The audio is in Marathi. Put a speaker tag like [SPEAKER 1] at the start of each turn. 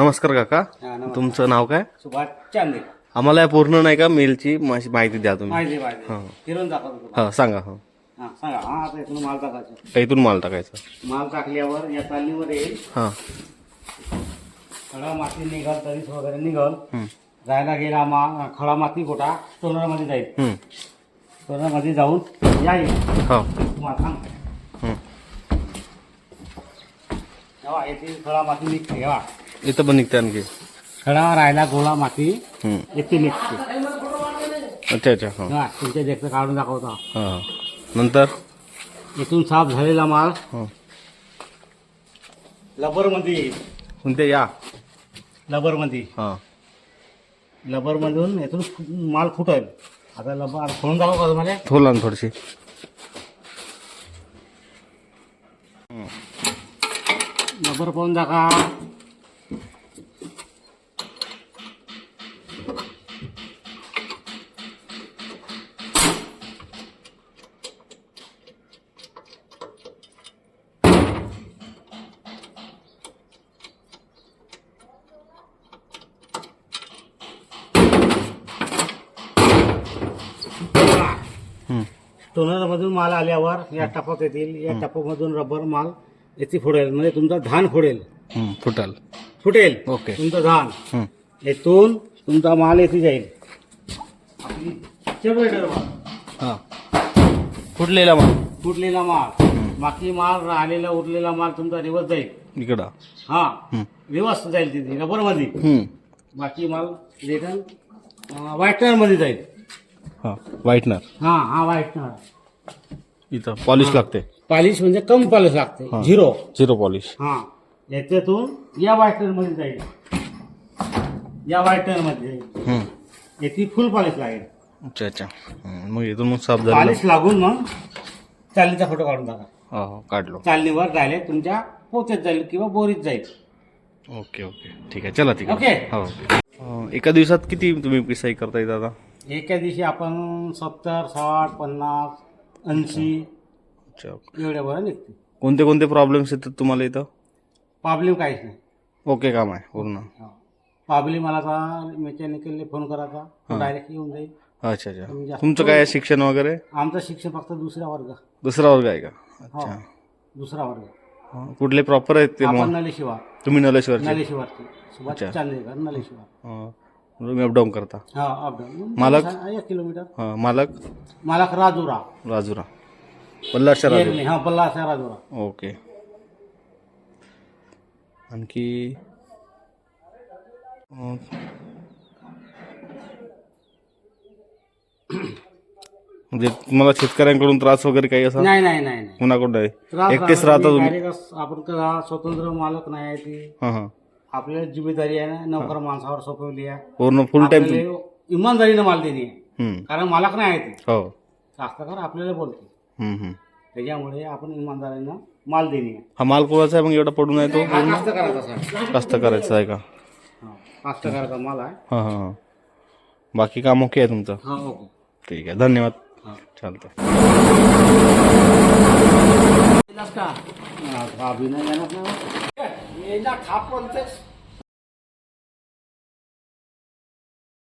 [SPEAKER 1] नमस्कार काका.
[SPEAKER 2] हा, नमस्कार.
[SPEAKER 1] तुमचं नाव काय?
[SPEAKER 2] सुभाष चांदे.
[SPEAKER 1] आम्हाला या पूर्ण नाही का मेलची माशी- माहिती द्या तुम्ही.
[SPEAKER 2] माहिती पाहिजे
[SPEAKER 1] हा.
[SPEAKER 2] फिरून दाखवतो तुला.
[SPEAKER 1] हा सांगा हा.
[SPEAKER 2] हा सांगा. हा आता इथून माल टाकायचा.
[SPEAKER 1] इथून माल टाकायचा.
[SPEAKER 2] माल टाकल्यावर या चालणीवर येईल
[SPEAKER 1] हा.
[SPEAKER 2] खडा माती निघाल तरीच वगैरे निघाल.
[SPEAKER 1] हम्म.
[SPEAKER 2] जायला गेला मा खडा माती गोटा स्टोनरमध्ये जाईल.
[SPEAKER 1] हम्म.
[SPEAKER 2] स्टोनरमध्ये जाऊन या येईल
[SPEAKER 1] हा.
[SPEAKER 2] तुम्हाला सांग
[SPEAKER 1] हम्म.
[SPEAKER 2] तेव्हा येथे खडा माती निघते तेव्हा
[SPEAKER 1] इथं पण निघते आणखी.
[SPEAKER 2] खडा राहिला गोळा माती.
[SPEAKER 1] हम्म.
[SPEAKER 2] निघते
[SPEAKER 1] अच्छा अच्छा हा.
[SPEAKER 2] तुमच्या देखतं काढून दाखवता.
[SPEAKER 1] हा. नंतर?
[SPEAKER 2] इथून साफ झालेला माल.
[SPEAKER 1] हा.
[SPEAKER 2] लबरमध्ये. येईल
[SPEAKER 1] कोणते? या.
[SPEAKER 2] लबरमध्ये.
[SPEAKER 1] हा.
[SPEAKER 2] लबरमधून फु- माल फुटेल. आता लबर खोलून दाखव का तुम्हाला?
[SPEAKER 1] थोला ना थोडीशी.
[SPEAKER 2] लबर पाहून दाखवा. टोनरमधून माल आल्यावर या टपात येतील. या टपामधून रबर माल याची फोडेल. म्हणजे तुमचा धान फोडेल.
[SPEAKER 1] हम्म. फुटाल.
[SPEAKER 2] फुटेल.
[SPEAKER 1] ओके.
[SPEAKER 2] तुमचं धान. येथून तुमचा माल येथे जाईल. आपली सेपरेटर माल.
[SPEAKER 1] हा. फुटलेला मग
[SPEAKER 2] फुटलेला माल. बाकी माल राहिलेला उरलेला माल तुमचा रिवर्स जाईल.
[SPEAKER 1] इकडं.
[SPEAKER 2] हा. रिवर्स जाईल तिथे रबरमध्ये.
[SPEAKER 1] हम्म.
[SPEAKER 2] बाकी माल रिटर्न व्हाईटनरमध्ये जाईल.
[SPEAKER 1] हा व्हाईटनर.
[SPEAKER 2] हा हा व्हाईटनर.
[SPEAKER 1] इथं. पॉलिश लागते.
[SPEAKER 2] पॉलिश म्हणजे कम पॉलिश लागते.
[SPEAKER 1] हा.
[SPEAKER 2] झिरो.
[SPEAKER 1] Zero polish.
[SPEAKER 2] हा याच्यातून या व्हाईटनरमध्ये जाईल. या व्हाईटनरमध्ये जाईल.
[SPEAKER 1] हम्म.
[SPEAKER 2] याची फुल पॉलिश लागेल.
[SPEAKER 1] अच्छा अच्छा. हम्म. मग इथून मग साफ झालं
[SPEAKER 2] पॉलिश लागून मग चालणीचा फोटो काढून टाका.
[SPEAKER 1] हो हो काढलो.
[SPEAKER 2] चालणीवर जायला तुमच्या पोत्यात जाईल किंवा बोरीत जाईल.
[SPEAKER 1] Okay okay. ठीक आहे चला ठीक
[SPEAKER 2] ओके.
[SPEAKER 1] आहे हो अं, एका दिवसात किती तुम्ही पिसाई करताय दादा?
[SPEAKER 2] एका दिवशी आपण सत्तर साठ पन्नास ऐंशी
[SPEAKER 1] अच्छा
[SPEAKER 2] एवढ्या बरं निघते.
[SPEAKER 1] कोणते कोणते प्रॉब्लेम्स येतात तुम्हाला इथं?
[SPEAKER 2] प्रॉब्लेम काहीच नाही.
[SPEAKER 1] ओके काम आहे पूर्ण.
[SPEAKER 2] प्रॉब्लेम मला आता मेकॅनिकलने फोन करायचा डायरेक्ट येऊन जाईल.
[SPEAKER 1] अच्छा अच्छा. तुमचं काय आहे शिक्षण वगैरे?
[SPEAKER 2] आमचं शिक्षण फक्त दुसरा वर्ग.
[SPEAKER 1] दुसरा वर्ग आहे का?
[SPEAKER 2] हो.
[SPEAKER 1] अच्छा.
[SPEAKER 2] दुसरा वर्ग.
[SPEAKER 1] हं, कुठले प्रॉपर आहेत ते
[SPEAKER 2] आपण
[SPEAKER 1] मग?
[SPEAKER 2] नलेशिवार
[SPEAKER 1] तुम्ही नलेश्वरचे.
[SPEAKER 2] नलेशिवारचे सुभाष
[SPEAKER 1] अच्छा.
[SPEAKER 2] नलेशिवार
[SPEAKER 1] हं, तुम्ही अपडाऊन करता.
[SPEAKER 2] हा अपडाऊन.
[SPEAKER 1] मालक?
[SPEAKER 2] एक किलोमीटर.
[SPEAKER 1] हं, मालक?
[SPEAKER 2] मालक राजुरा.
[SPEAKER 1] राजुरा. पल्लाशा राजुरा.
[SPEAKER 2] हा पल्लासा राजुरा.
[SPEAKER 1] ओके. आणखी? अं, म्हणजे तुम्हाला शेतकऱ्यांकडून त्रास वगैरे काही असा?
[SPEAKER 2] नाही नाही नाही नाही.
[SPEAKER 1] कुणाकडून आहे?
[SPEAKER 2] त्रास
[SPEAKER 1] एकटेच राहता. तुम्ही?
[SPEAKER 2] आपण करा स्वतंत्र मालक नाही आहे ती.
[SPEAKER 1] हां हां.
[SPEAKER 2] आपल्याला जिम्मेदारी आहे ना नोकर माणसावर सोपवली आहे.
[SPEAKER 1] पूर्ण फुल टाइम
[SPEAKER 2] आपल्याला इमानदारीनं माल देणे आहे. कारण मालक नाही आहे ती.
[SPEAKER 1] हो.
[SPEAKER 2] कास्तकार आपल्याला बोलते.
[SPEAKER 1] हम्म, हम्म.
[SPEAKER 2] त्याच्यामुळे आपण इमानदारीनं माल देणे आहे.
[SPEAKER 1] हा माल कोणाचा आहे मग? एवढा पडून आहे तो?
[SPEAKER 2] हा कास्तकाराचा सर
[SPEAKER 1] कष्ट करायचा आहे का?
[SPEAKER 2] हा, कास्तकाराचा माल आहे.
[SPEAKER 1] हां हां हां. बाकी काम ओके आहे तुमचं?
[SPEAKER 2] हा ओके.
[SPEAKER 1] ठीक आहे. धन्यवाद.
[SPEAKER 2] हा.
[SPEAKER 1] चालतं
[SPEAKER 2] का अभिनय जाणार नाही એના ખાપ પંથે